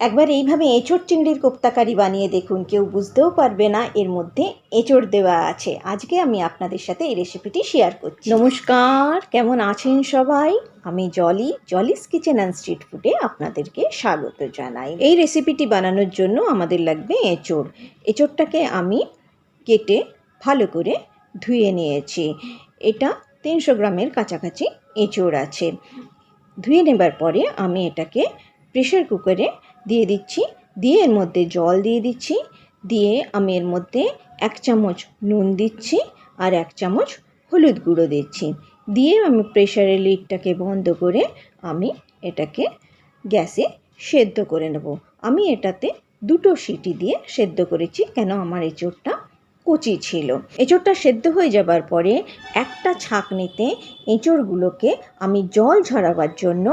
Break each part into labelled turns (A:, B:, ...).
A: একবার এইভাবে এঁচোড় চিংড়ির কোপ্তাকারি বানিয়ে দেখুন, কেউ বুঝতেও পারবে না এর মধ্যে এঁচোড় দেওয়া আছে। আজকে আমি আপনাদের সাথে এই রেসিপিটি শেয়ার করছি। নমস্কার, কেমন আছেন সবাই? আমি Jolly, Jolly's kitchen and street ফুডে আপনাদেরকে স্বাগত জানাই। এই রেসিপিটি বানানোর জন্য আমাদের লাগবে এঁচোড়। এঁচোড়টাকে আমি কেটে ভালো করে ধুয়ে নিয়েছি। এটা তিনশো গ্রামের কাছাকাছি এঁচোড় আছে। ধুয়ে নেবার পরে আমি এটাকে প্রেশার কুকারে দিয়ে দিচ্ছি, দিয়ে এর মধ্যে জল দিয়ে দিচ্ছি, দিয়ে আমি এর মধ্যে এক চামচ নুন দিচ্ছি আর এক চামচ হলুদ গুঁড়ো দিচ্ছি। দিয়ে আমি প্রেশারের লিডটাকে বন্ধ করে আমি এটাকে গ্যাসে সেদ্ধ করে নেব। আমি এটাতে দুটো সিটি দিয়ে সেদ্ধ করেছি কেন আমার এঁচোড়টা কচি ছিল। এঁচোড়টা সেদ্ধ হয়ে যাবার পরে একটা ছাঁকনিতে এঁচোড়গুলোকে আমি জল ঝরাবার জন্য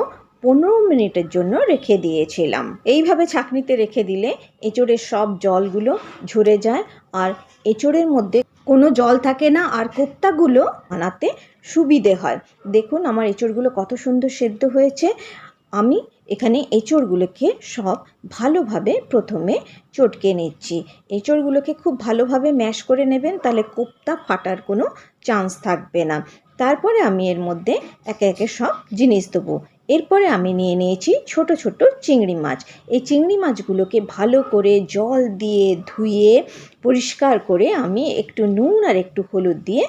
A: পনেরো মিনিটের জন্য রেখে দিয়েছিলাম। এইভাবে ছাঁকনিতে রেখে দিলে এঁচোড়ের সব জলগুলো ঝরে যায় আর এঁচোড়ের মধ্যে কোনো জল থাকে না আর কোপ্তাগুলো বানাতে সুবিধে হয়। দেখুন আমার এঁচোড়গুলো কত সুন্দর সেদ্ধ হয়েছে। আমি এখানে এঁচোড়গুলোকে সব ভালোভাবে প্রথমে চটকে নিচ্ছি। এঁচোড়গুলোকে খুব ভালোভাবে ম্যাশ করে নেবেন, তাহলে কোপ্তা ফাটার কোনো চান্স থাকবে না। তারপরে আমি এর মধ্যে একে একে সব জিনিস দেবো। এরপরে আমি নিয়ে নিয়েছি ছোট ছোট চিংড়ি মাছ। এই চিংড়ি মাছগুলোকে ভালো করে জল দিয়ে ধুয়ে, পরিষ্কার করে আমি একটু নুন আর একটু হলুদ দিয়ে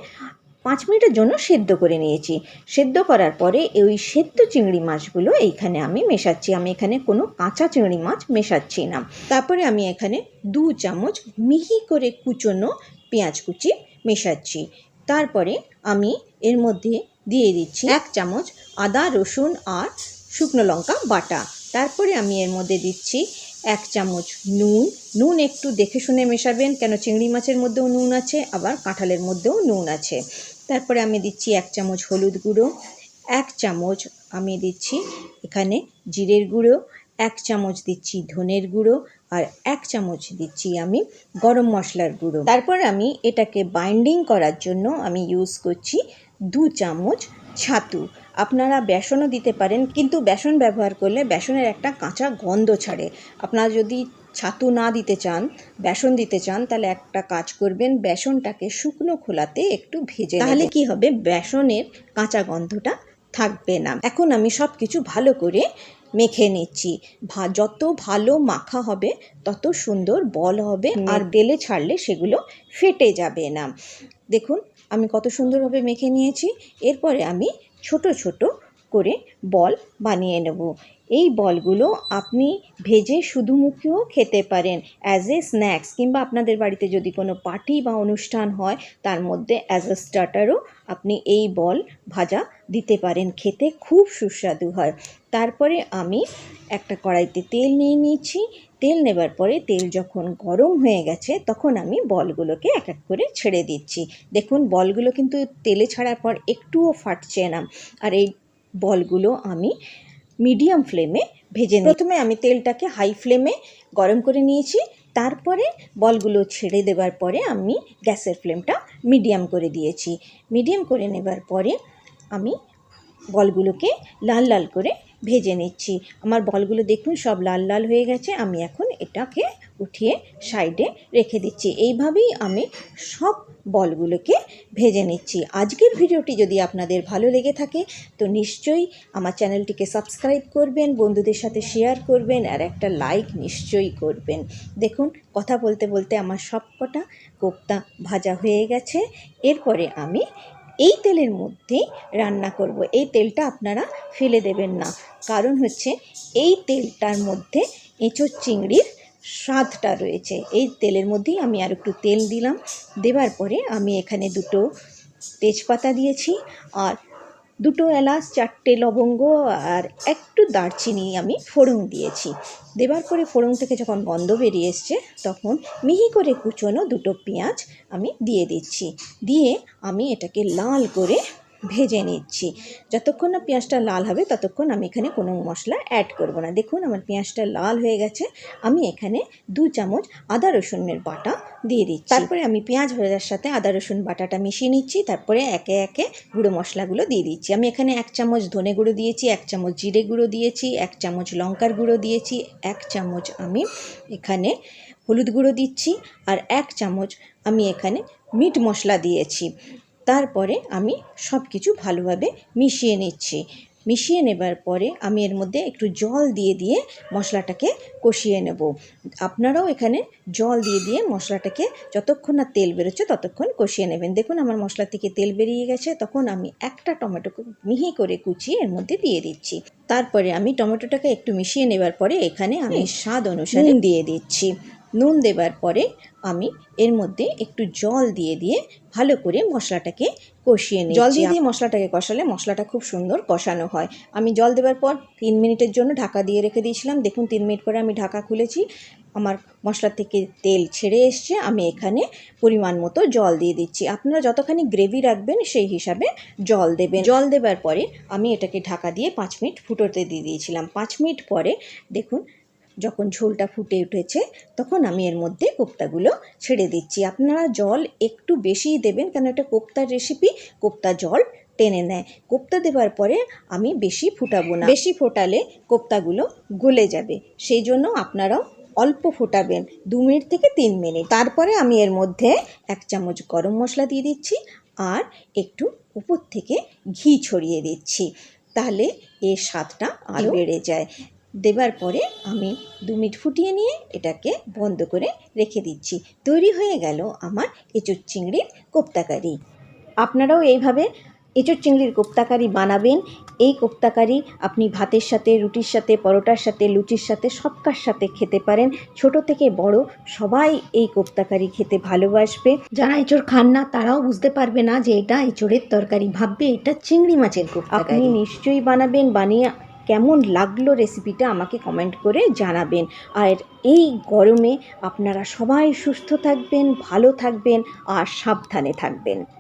A: পাঁচ মিনিটের জন্য সেদ্ধ করে নিয়েছি। সেদ্ধ করার পরে ওই সেদ্ধ চিংড়ি মাছগুলো এইখানে আমি মেশাচ্ছি। আমি এখানে কোনো কাঁচা চিংড়ি মাছ মেশাচ্ছি না। তারপরে আমি এখানে দু চামচ মিহি করে কুচোনো পেঁয়াজ কুচি মেশাচ্ছি। তারপরে আমি এর মধ্যে দিয়ে দিচ্ছি এক চামচ আদা রসুন আর শুকনো লঙ্কা বাটা। তারপরে আমি এর মধ্যে দিচ্ছি এক চামচ নুন। নুন একটু দেখে শুনে মেশাবেন কেন চিংড়ি মাছের মধ্যেও নুন আছে আবার কাঁঠালের মধ্যেও নুন আছে। তারপরে আমি দিচ্ছি এক চামচ হলুদ গুঁড়ো এক চামচ আমি দিচ্ছি এখানে জিরের গুঁড়ো এক চামচ দিচ্ছি ধনের গুঁড়ো আর এক চামচ দিচ্ছি আমি গরম মশলার গুঁড়ো। তারপর আমি এটাকে বাইন্ডিং করার জন্য আমি ইউজ করছি দু চামচ ছাতু। আপনারা বেসনও দিতে পারেন, কিন্তু বেসন ব্যবহার করলে বেসনের একটা কাঁচা গন্ধ ছাড়ে। আপনারা যদি ছাতু না দিতে চান, বেসন দিতে চান, তাহলে একটা কাজ করবেন, বেসনটাকে শুকনো খোলাতে একটু ভেজে তাহলে কি হবে? বেসনের কাঁচা গন্ধটা থাকবে না। এখন আমি সব কিছু ভালো করে মেখে নিচ্ছি। ভা, যত ভালো মাখা হবে, তত সুন্দর বল হবে, আর তেলে ছাড়লে সেগুলো ফেটে যাবে না। দেখুন আমি কত সুন্দরভাবে মেখে নিয়েছি। এরপরে আমি ছোট ছোট করে বল বানিয়ে নেব। এই বলগুলো আপনি ভেজে শুধু মুখেও খেতে পারেন অ্যাজ এ স্ন্যাক্স কিংবা আপনাদের বাড়িতে যদি কোনো পার্টি বা অনুষ্ঠান হয়, তার মধ্যে অ্যাজ এ স্টার্টারও আপনি এই বল ভাজা দিতে পারেন, খেতে খুব সুস্বাদু হয়। তারপরে আমি একটা কড়াইতে তেল নিয়ে নিয়েছি। তেল নেবার পরে তেল যখন গরম হয়ে গেছে, তখন আমি বলগুলোকে এক এক করে ছেড়ে দিচ্ছি। দেখুন, বলগুলো কিন্তু তেলে ছাড়ার পর একটুও ফাটছে না। আর এই বলগুলো আমি মিডিয়াম ফ্লেমে ভেজে প্রথমে আমি তেলটাকে হাই ফ্লেমে গরম করে নিয়েছি। তারপরে বলগুলো ছেড়ে দেবার পরে আমি গ্যাসের ফ্লেমটা মিডিয়াম করে দিয়েছি। মিডিয়াম করে নেবার পরে আমি বলগুলোকে লাল লাল করে ভেজে নিচ্ছি। আমার বলগুলো দেখুন, সব লাল লাল হয়ে গেছে। আমি এখন এটাকে উঠিয়ে সাইডে রেখে দিচ্ছি। এইভাবেই আমি সব বলগুলোকে ভেজে নিচ্ছি। আজকের ভিডিওটি যদি আপনাদের ভালো লেগে থাকে, তো নিশ্চয়ই আমার চ্যানেলটিকে সাবস্ক্রাইব করবেন, বন্ধুদের সাথে শেয়ার করবেন, আর একটা লাইক নিশ্চয়ই করবেন। দেখুন, কথা বলতে বলতে আমার সব কটা কোপ্তা ভাজা হয়ে গেছে। এরপরে আমি এই তেলের মধ্যে রান্না করব। এই তেলটা আপনারা ফেলে দেবেন না। কারণ হচ্ছে এই তেলটার মধ্যে এঁচোর চিংড়ির স্বাদটা রয়েছে। এই তেলের মধ্যেই আমি আর একটু তেল দিলাম। দেবার পরে আমি এখানে দুটো তেজপাতা দিয়েছি আর দুটো এলাচ, চারটে লবঙ্গ আর একটু দারচিনি আমি ফোড়ন দিয়েছি। দেবার পরে ফোড়ন থেকে যখন গন্ধ বেরিয়ে এসছে, তখন মিহি করে কুচোনো দুটো পেঁয়াজ আমি দিয়ে দিচ্ছি। দিয়ে আমি এটাকে লাল করে ভেজে নিচ্ছি। যতক্ষণ না পেঁয়াজটা লাল হবে, ততক্ষণ আমি এখানে কোনো মশলা অ্যাড করব না। দেখুন, আমার পেঁয়াজটা লাল হয়ে গেছে। আমি এখানে দু চামচ আদা রসুনের বাটা দিয়ে দিচ্ছি। তারপরে আমি পেঁয়াজ ভাজার সাথে আদা রসুন বাটাটা মিশিয়ে নিচ্ছি। তারপরে একে একে গুঁড়ো মশলাগুলো দিয়ে দিচ্ছি। আমি এখানে এক চামচ ধনে গুঁড়ো দিয়েছি, এক চামচ জিরে গুঁড়ো দিয়েছি, এক চামচ লঙ্কার গুঁড়ো দিয়েছি, এক চামচ আমি এখানে হলুদ গুঁড়ো দিচ্ছি, আর এক চামচ আমি এখানে মিট মশলা দিয়েছি। তারপরে আমি সব কিছু ভালোভাবে মিশিয়ে নিচ্ছি। মিশিয়ে নেবার পরে আমি এর মধ্যে একটু জল দিয়ে দিয়ে মশলাটাকে কষিয়ে নেব। আপনারাও এখানে জল দিয়ে দিয়ে মশলাটাকে যতক্ষণ না তেল বেরোচ্ছে ততক্ষণ কষিয়ে নেবেন। দেখুন আমার মশলা থেকে তেল বেরিয়ে গেছে তখন আমি একটা টমেটোকে মিহি করে কুচিয়ে এর মধ্যে দিয়ে দিচ্ছি। তারপরে আমি টমেটোটাকে একটু মিশিয়ে নেবার পরে এখানে আমি স্বাদ অনুসারে দিয়ে দিচ্ছি। নুন দেবার পরে আমি এর মধ্যে একটু জল দিয়ে দিয়ে ভালো করে মশলাটাকে কষিয়ে নিই জল দিয়ে দিয়ে মশলাটাকে কষালে মশলাটা খুব সুন্দর কষানো হয়। আমি জল দেওয়ার পর তিন মিনিটের জন্য ঢাকা দিয়ে রেখে দিয়েছিলাম। দেখুন, তিন মিনিট পরে আমি ঢাকা খুলেছি। আমার মশলা থেকে তেল ছেড়ে এসছে। আমি এখানে পরিমাণ মতো জল দিয়ে দিচ্ছি। আপনারা যতখানি গ্রেভি রাখবেন, সেই হিসাবে জল দেবেন। জল দেবার পরে আমি এটাকে ঢাকা দিয়ে পাঁচ মিনিট ফুটোতে দিয়ে দিয়েছিলাম। পাঁচ মিনিট পরে দেখুন যখন ঝোলটা ফুটে উঠেছে তখন আমি এর মধ্যে কোপ্তাগুলো ছেড়ে দিচ্ছি। আপনারা জল একটু বেশিই দেবেন কেন এটা কোপ্তার রেসিপি কোপ্তা জল টেনে নেয়। কোপ্তা দেওয়ার পরে আমি বেশি ফুটাবো না। বেশি ফোটালে কোপ্তাগুলো গলে যাবে। সেই জন্য আপনারাও অল্প ফোটাবেন দু মিনিট থেকে তিন মিনিট। তারপরে আমি এর মধ্যে এক চামচ গরম মশলা দিয়ে দিচ্ছি আর একটু উপর থেকে ঘি ছড়িয়ে দিচ্ছি। তাহলে এর স্বাদটা আরও বেড়ে যায়। দেবার পরে আমি দু মিনিট ফুটিয়ে নিয়ে এটাকে বন্ধ করে রেখে দিচ্ছি। তৈরি হয়ে গেল আমার এঁচুর চিংড়ির কোপ্তাকারি। আপনারাও এইভাবে এঁচুর চিংড়ির কোপ্তাকারি বানাবেন। এই কোপ্তাকারি আপনি ভাতের সাথে, রুটির সাথে, পরোটার সাথে, লুচির সাথে, সবকার সাথে খেতে পারেন। ছোট থেকে বড় সবাই এই কোপ্তাকারি খেতে ভালোবাসবে। যারা এঁচড় খান না, তারাও বুঝতে পারবে না যে এটা এঁচড়ের তরকারি। ভাববে এটা চিংড়ি মাছের কোপ্তাকারি। নিশ্চয়ই বানাবেন, বানিয়ে কেমন লাগল রেসিপিটা আমাকে কমেন্ট করে জানাবেন। আর এই গরমে আপনারা সবাই সুস্থ থাকবেন, ভালো থাকবেন আর সাবধানে থাকবেন।